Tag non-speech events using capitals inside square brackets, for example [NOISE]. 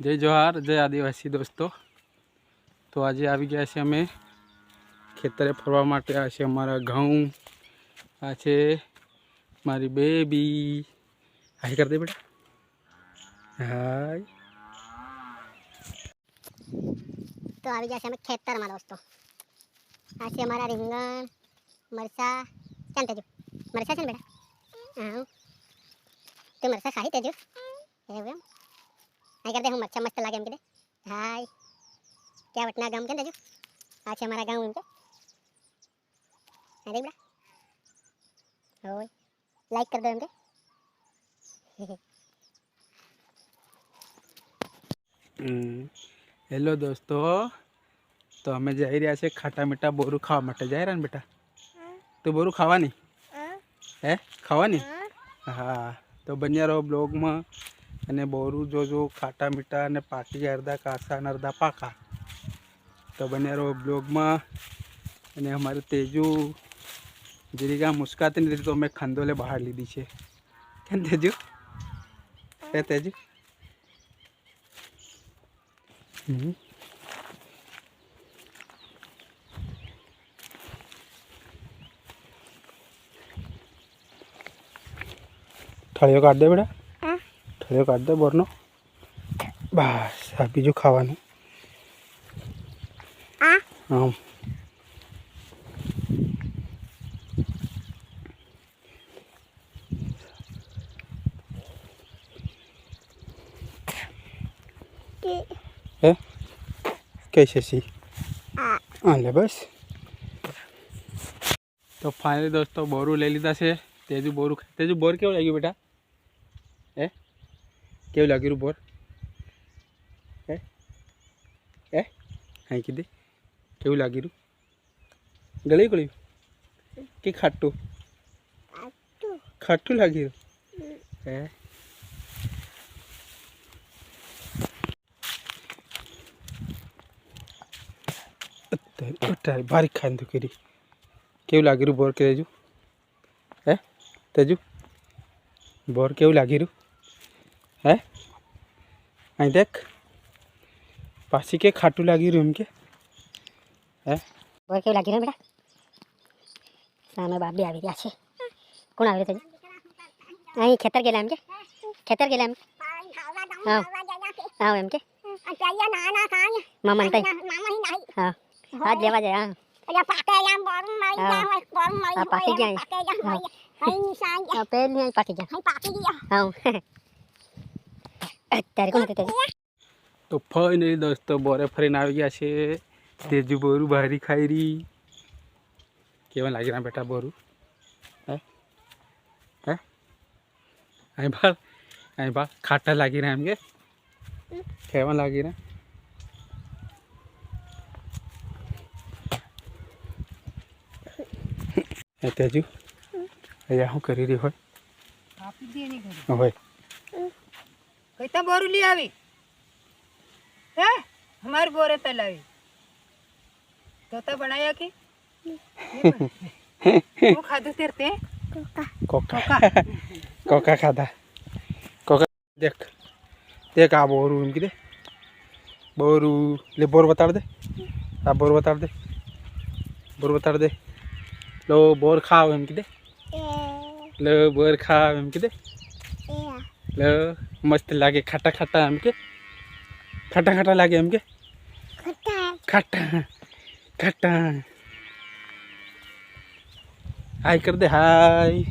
જય જોહાર જય આદિવાસી દોસ્તો તો આજે આવી ગયા છે અમે ખેતરે ફરવા માટે આ છે અમારા ઘઉં આ છે મારી બેબી હાય કર દે બેટા હાય તો આવી ગયા છે અમે ખેતરમાં દોસ્તો આ છે અમારા રીંગણ મરસા ચાલ તેજુ મરસા છે ને બેટા હા તે મરસા ખાઈ તેજુ એવું એમ आई कर दे हम अच्छा मस्त लागे हमके दे। हाय क्या बटना गाँव के दाजू आज से हमारा गाँव उनके। अरे बड़ा। हो लाइक कर दो हमके। हम्म, हेलो दोस्तों तो हमें जा रहा से खट्टा मीठा बोरू खावा मटे। जा रहा बेटा? तो बोरू खावा नहीं? हाँ। है। खावा नहीं? हाँ।, हाँ तो बनिया रहो ब्लॉग में। અને બોરું જોજો ખાટા મીઠા અને પાકી અડધા કાસા અને અડધા પાકા. તો બને રહો બ્લોગમાં. અને અમારે તેજુ જરીકા મુસ્કાતી નથી તો અમે ખંદોલે બહાર લીધી છે. કેમ તેજુ? એ તેજુ? હમ. થળિયો કાઢ દે બેટા. थोड़े काट दो वरना बस अभी जो खावा नहीं हाँ कैसे सी ले बस तो फाइनली दोस्तों बोरू ले लीता से तेजू बोरू तेजू बोर क्यों लगी बेटा કેવું લાગ્યું બોર હે હે હા કીધી કેવું લાગ્યું ગળી ગળ્યું કે ખાટું આટું ખાટું લાગ્યું હે અત્યારે અત્યારે બારીક ખાંધું કરી કેવું લાગી રહ્યું બોર કે તેજુ હે તેજુ બોર કેવું લાગી રહ્યું હે અહીં દેખ પાછી કે ખાટું લાગી રહ્યું એમ કે હે બોર કેવું લાગી રહ્યું બેટા સામે બાપ બી આવી રહ્યા છે કોણ આવી રહ્યું છે અહીં ખેતર ગયેલા એમ કે ખેતર ગયેલા એમ હા હા એમ કે મામા તઈ હા આજ લેવા જાય હા આ પાકી ગયા હા પેલ નહીં પાકી ગયા હા અત્યારે કોણ હતું તે તો ફાઇનલી દોસ્તો બોરે ફરીને આવી ગયા છે તેજુ બોરું બારી ખાઈ રહી કેવા લાગી રહ્યા બેટા બોરું હે હે અહીં બાર અહીં બાર ખાટા લાગી રહ્યા એમ કે કેવા લાગી રહ્યા હે તેજુ અહીંયા શું કરી રહી હોય આપી દે નહીં ઘરે હોય कैसा तो बोरू ले आवी। है? हमारे बोरे तलावी तोता बनाया कि? [LAUGHS] वो खाद तेरते कोका। कोका। [LAUGHS] कोका। खादा। कोका देख। देख आ बोरू इनकी दे। बोरू ले बोर बता दे। आप बोर बता दे। बोर बता दे। लो बोर खाओ इनकी दे। लो बोर खाओ इनकी दे। लो मस्त लगे खट्टा खट्टा आम के खट्टा खट्टा लगे आम के खट्टा खट्टा हाय कर दे हाय।